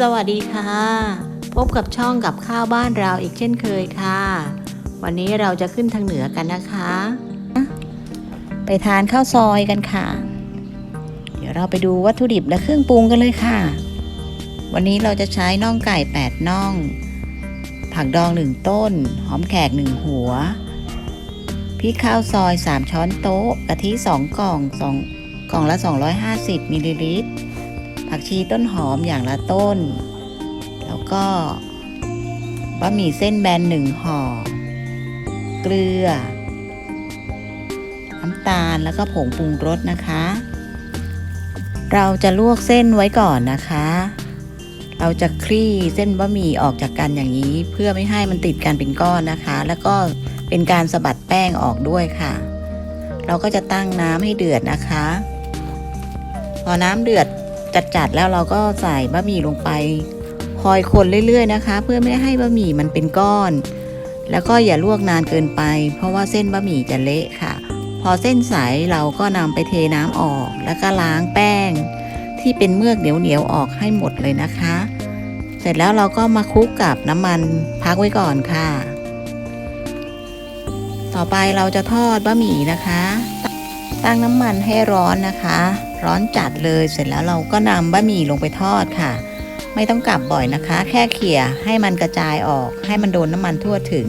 สวัสดีค่ะ พบกับช่องกับข้าวบ้านเราอีกเช่นเคยค่ะ วันนี้เราจะขึ้นทางเหนือกันนะคะ ไปทานข้าวซอยกันค่ะ เดี๋ยวเราไปดูวัตถุดิบและเครื่องปรุงกันเลยค่ะ วันนี้เราจะใช้น่องไก่ 8 น่อง ผักดอง 1 ต้น หอมแขก 1 หัวพริกข้าวซอย 3 ช้อนโต๊ะกะทิ 2 กล่อง 2 กล่องละ 250มิลลิลิตร ผักชีต้นหอมอย่างละต้น แล้วก็บะหมี่เส้นแบนหนึ่งห่อ เกลือ น้ำตาลแล้วก็ผงปรุงรสนะคะ เราจะลวกเส้นไว้ก่อนนะคะ เราจะคลี่เส้นบะหมี่ออกจากกันอย่างนี้ เพื่อไม่ให้มันติดกันเป็นก้อนนะคะ แล้วก็เป็นการสะบัดแป้งออกด้วยค่ะ เราก็จะตั้งน้ำให้เดือดนะคะ พอน้ำเดือด จัดๆแล้วเราก็ใส่บะหมี่ลงไป คอยคนเรื่อยๆนะคะ เพื่อไม่ให้บะหมี่มันเป็นก้อน แล้วก็อย่าลวกนานเกินไป เพราะว่าเส้นบะหมี่จะเละค่ะ พอเส้นใสเราก็นำไปเทน้ำออก แล้วก็ล้างแป้ง ที่เป็นเมือกเหนียวๆออกให้หมดเลยนะคะ เสร็จแล้วเราก็มาคลุกกับน้ำมันพักไว้ก่อนค่ะ ต่อไปเราจะทอดบะหมี่นะคะ ตั้งน้ำมันให้ร้อนนะคะ ร้อนจัดเลยเสร็จแล้วเราก็นำบะหมี่ลงไปทอดค่ะ ไม่ต้องกลับบ่อยนะคะ แค่เขี่ยให้มันกระจายออก ให้มันโดนน้ำมันทั่วถึง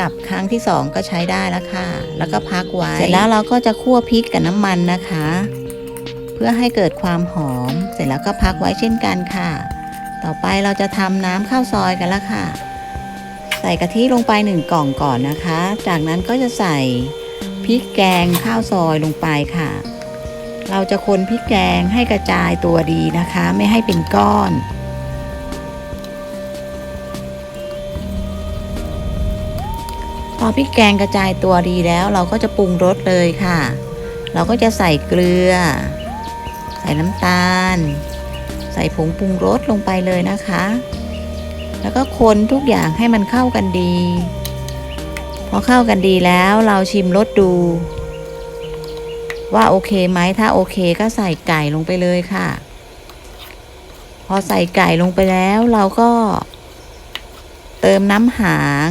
กับครั้งที่สองก็ใช้ได้แล้วค่ะ แล้วก็พักไว้ เสร็จแล้วเราก็จะคั่วพริกกับน้ำมันนะคะ เพื่อให้เกิดความหอม เสร็จแล้วก็พักไว้เช่นกันค่ะ ต่อไปเราจะทำน้ำข้าวซอยกันล้วค่ะ ใส่กะทิลงไปหนึ่งกล่องก่อนนะคะ จากนั้นก็จะใส่พริกแกงข้าวซอยลงไปค่ะ เราจะคนพริกแกงให้กระจายตัวดีนะคะ ไม่ให้เป็นก้อน พอพริกแกงกระจายตัวดีแล้วเราก็จะปรุงรสเลยค่ะ เราก็จะใส่เกลือ ใส่น้ำตาล ใส่ผงปรุงรสลงไปเลยนะคะ แล้วก็คนทุกอย่างให้มันเข้ากันดี พอเข้ากันดีแล้วเราชิมรสดู ว่าโอเคไหมถ้าโอเคก็ใส่ไก่ลงไปเลยค่ะ พอใส่ไก่ลงไปแล้วเราก็ เติมน้ำหาง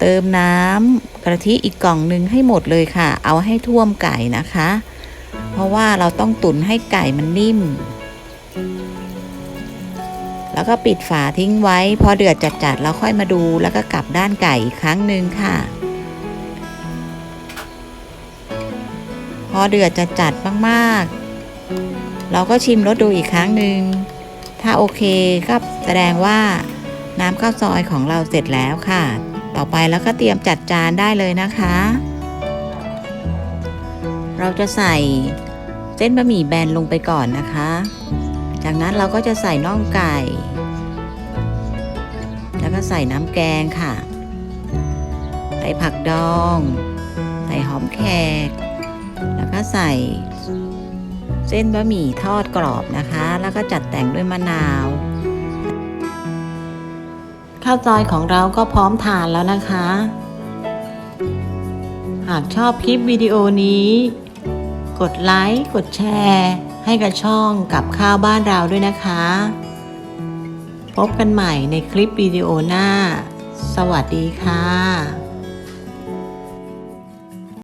เติมน้ำกะทิอีกกล่องหนึ่งให้หมดเลยค่ะ เอาให้ท่วมไก่นะคะ เพราะว่าเราต้องตุ๋นให้ไก่มันนิ่ม แล้วก็ปิดฝาทิ้งไว้ พอเดือดจัดๆเราค่อยมาดูแล้วก็กลับด้านไก่อีกครั้งหนึ่งค่ะ อเดือดจัดมากๆ เราก็ชิมรสดูอีกครั้งหนึ่ง ถ้าโอเคก็แสดงว่าน้ำข้าวซอยของเราเสร็จแล้วค่ะ ต่อไปแล้วก็เตรียมจัดจานได้เลยนะคะ เราจะใส่เส้นบะหมี่แบนลงไปก่อนนะคะ จากนั้นเราก็จะใส่น่องไก่ แล้วก็ใส่น้ำแกงค่ะ ใส่ผักดอง ใส่หอมแขก แล้วก็ใส่เส้นบะหมี่ทอดกรอบนะคะ แล้วก็จัดแต่งด้วยมะนาว ข้าวซอยของเราก็พร้อมทานแล้วนะคะ หากชอบคลิปวิดีโอนี้ กดไลค์ กดแชร์ ให้กับช่องกับข้าวบ้านเราด้วยนะคะ พบกันใหม่ในคลิปวิดีโอหน้า สวัสดีค่ะ